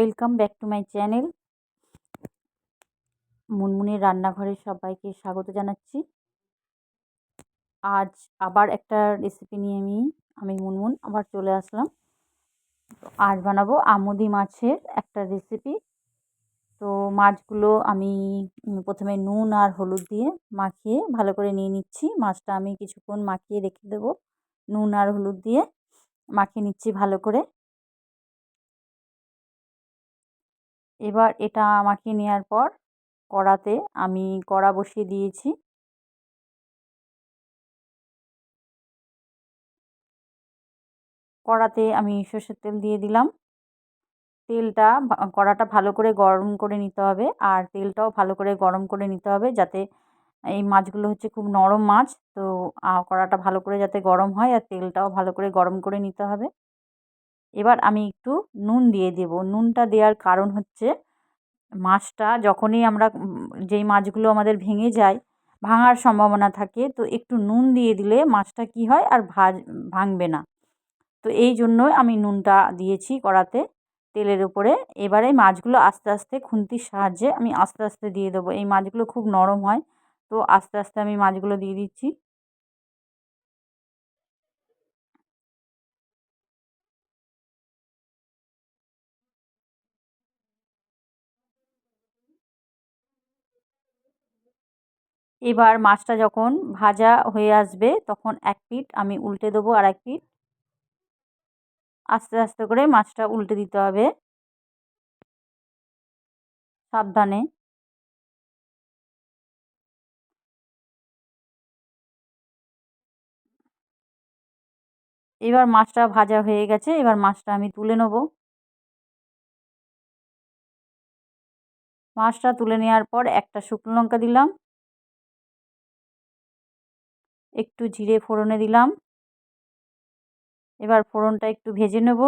Welcome back to my channel. মুনমুনির রান্নাঘরে সবাইকে স্বাগত জানাচ্ছি। আজ আবার একটা রেসিপি নিয়ে আমি আমি মুনমুন আবার চলে আসলাম। আজ বানাবো আমুদি মাছের একটা রেসিপি তো মাছগুলো আমি প্রথমে নুন আর হলুদ দিয়ে মাখিয়ে ভালো করে নিয়ে নিচ্ছি। মাছটা আমি কিছুক্ষণ মাখিয়ে রেখে দেবো। নুন আর হলুদ দিয়ে মাখিয়ে নিচ্ছি ভালো করে। এবার এটা মাখিয়ে নেওয়ার পর কড়াতে আমি কড়া বসিয়ে দিয়েছি। কড়াতে আমি সর্ষের তেল দিয়ে দিলাম। তেলটা কড়াটা ভালো করে গরম করে নিতে হবে আর তেলটাও ভালো করে গরম করে নিতে হবে যাতে এই মাছগুলো হচ্ছে খুব নরম মাছ। তো কড়াটা ভালো করে যাতে গরম হয় আর তেলটাও ভালো করে গরম করে নিতে হবে। এবার আমি একটু নুন দিয়ে দেব। নুনটা দেওয়ার কারণ হচ্ছে, মাছটা যখনই আমরা যেই মাছগুলো আমাদের ভেঙে যায়, ভাঙার সম্ভাবনা থাকে, তো একটু নুন দিয়ে দিলে মাছটা কি হয় আর ভাজ, ভাঙবে না। তো এই জন্যই আমি নুনটা দিয়েছি কড়াতে তেলের উপরে। এবারে মাছগুলো আস্তে আস্তে খুন্তির সাহায্যে আমি আস্তে আস্তে দিয়ে দেবো। এই মাছগুলো খুব নরম হয়, তো আস্তে আস্তে আমি মাছগুলো দিয়ে দিচ্ছি। এবার মাছটা যখন ভাজা হয়ে আসবে, তখন এক পিঠ আমি উল্টে দেবো আর এক পিঠ আস্তে আস্তে করে মাছটা উল্টে দিতে হবে। সাবধানে। এবার মাছটা ভাজা হয়ে গেছে, এবার মাছটা আমি তুলে নেব। মাছটা তুলে নেওয়ার পর একটা শুকনো লঙ্কা দিলাম। একটু জিরে ফোড়নে দিলাম। এবার ফোড়নটা একটু ভেজে নেব।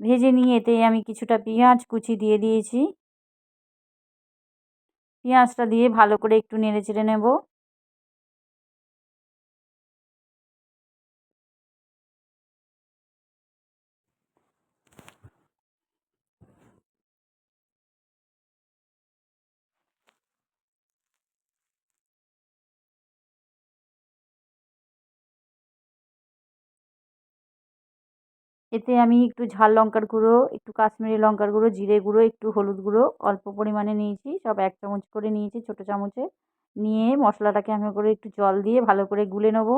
ভেজে নিয়ে এতে আমি কিছুটা পেঁয়াজ কুচি দিয়ে দিয়েছি। পেঁয়াজটা দিয়ে ভালো করে একটু নেড়ে চেড়ে নেব। এতে আমি একটু ঝাল লঙ্কার গুঁড়ো, একটু কাশ্মীরি লঙ্কার গুঁড়ো, জিরে গুঁড়ো, একটু হলুদ গুঁড়ো, অল্প পরিমাণে নিয়েছি। সব এক চামচ করে নিয়েছি ছোটো চামচে। নিয়ে মশলাটাকে আমি করে একটু জল দিয়ে ভালো করে গুলে নেব।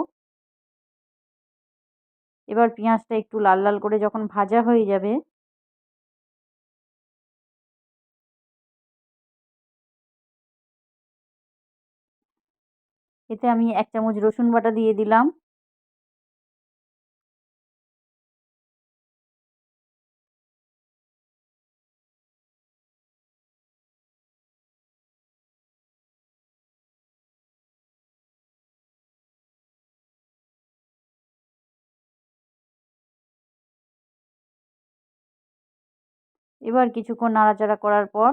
এবার পেঁয়াজটা একটু লাল লাল করে যখন ভাজা হয়ে যাবে এতে আমি এক চামচ রসুন বাটা দিয়ে দিলাম। এবার কিছুক্ষণ নাড়াচাড়া করার পর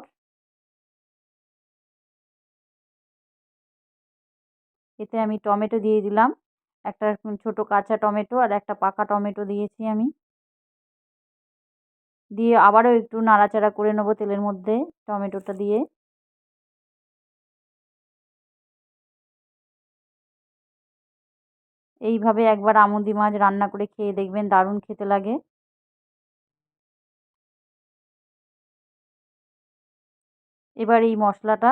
এতে আমি টমেটো দিয়ে দিলাম। একটা ছোট কাঁচা টমেটো আর একটা পাকা টমেটো দিয়েছি আমি। দিয়ে আবারও একটু নাড়াচাড়া করে নেব তেলের মধ্যে টমেটোটা দিয়ে। এইভাবে একবার আমুদি মাছ রান্না করে খেয়ে দেখবেন দারুণ খেতে লাগে। এবার এই মশলাটা,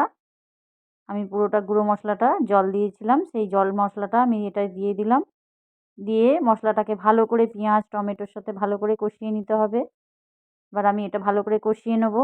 আমি পুরোটা গুঁড়ো মশলাটা জল দিয়েছিলাম, সেই জল মশলাটা আমি এটা দিয়ে দিলাম। দিয়ে মশলাটাকে ভালো করে পেঁয়াজ, টমেটোর সাথে ভালো করে কষিয়ে নিতে হবে। এবার আমি এটা ভালো করে কষিয়ে নেব।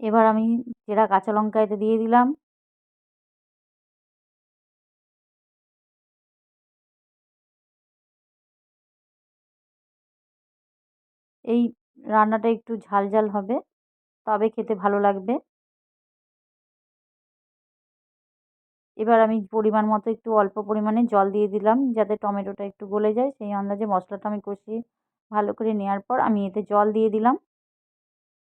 এবার আমি চেরা কাঁচা লঙ্কা এতে দিয়ে দিলাম। এই রান্নাটা একটু ঝাল ঝাল হবে, তবে খেতে ভালো লাগবে। এবার আমি পরিমাণ মতো একটু অল্প পরিমাণে জল দিয়ে দিলাম, যাতে টমেটোটা একটু গলে যায়। সেই আন্দাজে মশলাটা আমি কষিয়ে ভালো করে নেওয়ার পর আমি এতে জল দিয়ে দিলাম।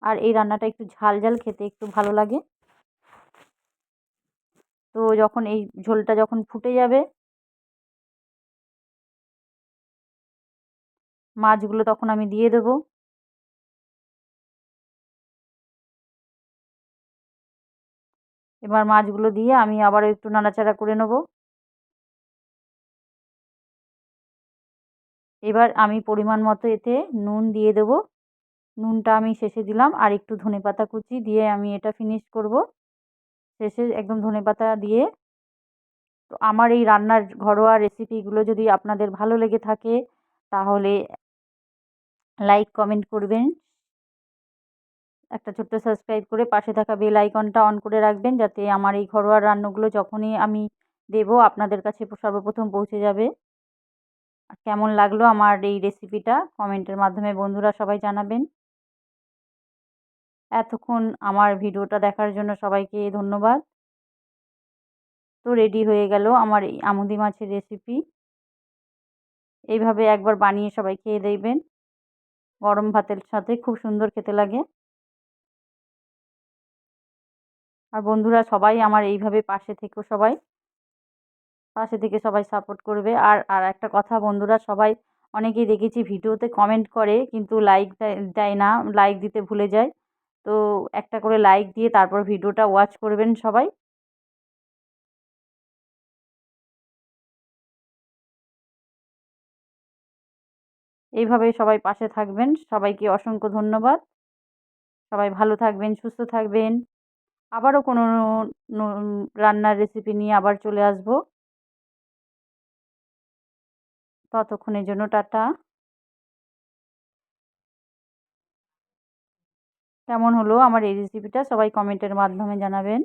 আর এই রান্নাটা একটু ঝাল ঝাল খেতে একটু ভালো লাগে। তো যখন এই ঝোলটা যখন ফুটে যাবে মাছগুলো তখন আমি দিয়ে দেবো। এবার মাছগুলো দিয়ে আমি আবারও একটু নাড়াচাড়া করে নেব। এবার আমি পরিমাণ মতো এতে নুন দিয়ে দেব। নুনটা আমি শেষে দিলাম আর একটু ধনে পাতা কুচি দিয়ে আমি এটা ফিনিশ করব। শেষে একদম ধনে পাতা দিয়ে। তো আমার এই রান্নার ঘরোয়া রেসিপিগুলো যদি আপনাদের ভালো লেগে থাকে, তাহলে লাইক কমেন্ট করবেন। একটা ছোট্ট সাবস্ক্রাইব করে পাশে থাকা বেল আইকনটা অন করে রাখবেন, যাতে আমার এই ঘরোয়া রান্নাগুলো যখনই আমি দেব, আপনাদের কাছে সর্বপ্রথম পৌঁছে যাবে। কেমন লাগল আমার এই রেসিপিটা কমেন্টের মাধ্যমে বন্ধুরা সবাই জানাবেন। এতক্ষণ আমার ভিডিওটা দেখার জন্য সবাইকে ধন্যবাদ। তো রেডি হয়ে গেল আমার এই আমুদি মাছের রেসিপি এইভাবে একবার বানিয়ে সবাই খেয়ে দেখবেন। গরম ভাতের সাথে খুব সুন্দর খেতে লাগে। আর বন্ধুরা সবাই আমার এইভাবে পাশে থেকো সবাই। পাশে থেকে সবাই সাপোর্ট করবে। আর আর একটা কথা বন্ধুরা সবাই অনেকেই দেখেছি ভিডিওতে কমেন্ট করে কিন্তু লাইক দেয় না। লাইক দিতে ভুলে যায়। তো একটা করে লাইক দিয়ে তারপর ভিডিওটা ওয়াচ করবেন সবাই। এইভাবে সবাই পাশে থাকবেন। সবাইকে অসংখ্য ধন্যবাদ। সবাই ভালো থাকবেন, সুস্থ থাকবেন। আবারও কোনো রান্নার রেসিপি নিয়ে আবার চলে আসব। ততক্ষণের জন্য টাটা। কেমন হলো আমার এই রেসিপিটা সবাই কমেন্টের মাধ্যমে জানাবেন।